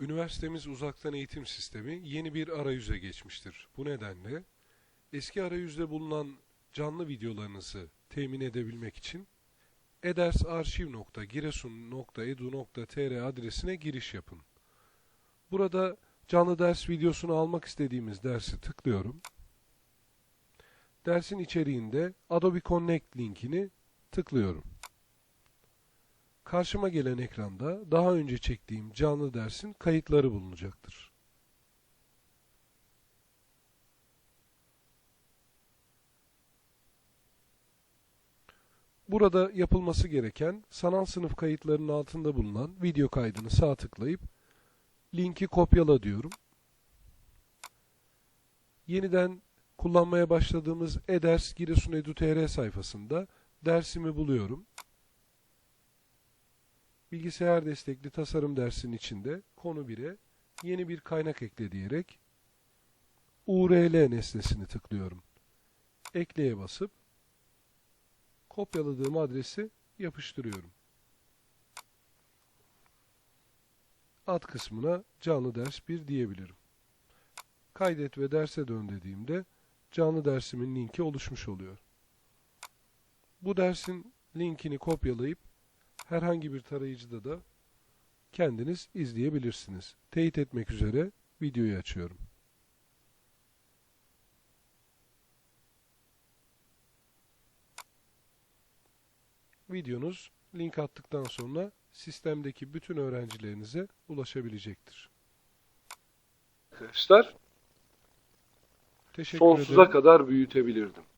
Üniversitemiz uzaktan eğitim sistemi yeni bir arayüze geçmiştir. Bu nedenle eski arayüzde bulunan canlı videolarınızı temin edebilmek için edersarşiv.giresun.edu.tr adresine giriş yapın. Burada canlı ders videosunu almak istediğimiz dersi tıklıyorum. Dersin içeriğinde Adobe Connect linkini tıklıyorum. Karşıma gelen ekranda daha önce çektiğim canlı dersin kayıtları bulunacaktır. Burada yapılması gereken sanal sınıf kayıtlarının altında bulunan video kaydını sağ tıklayıp linki kopyala diyorum. Yeniden kullanmaya başladığımız eders Giresun Edu.tr sayfasında dersimi buluyorum. Bilgisayar destekli tasarım dersinin içinde konu 1'e yeni bir kaynak ekle diyerek URL nesnesini tıklıyorum. Ekleye basıp kopyaladığım adresi yapıştırıyorum. Ad kısmına canlı ders 1 diyebilirim. Kaydet ve derse dön dediğimde canlı dersimin linki oluşmuş oluyor. Bu dersin linkini kopyalayıp herhangi bir tarayıcıda da kendiniz izleyebilirsiniz. Teyit etmek üzere videoyu açıyorum. Videonuz link attıktan sonra sistemdeki bütün öğrencilerinize ulaşabilecektir. Arkadaşlar, teşekkür sonsuza ederim. kadar büyütebilirdim.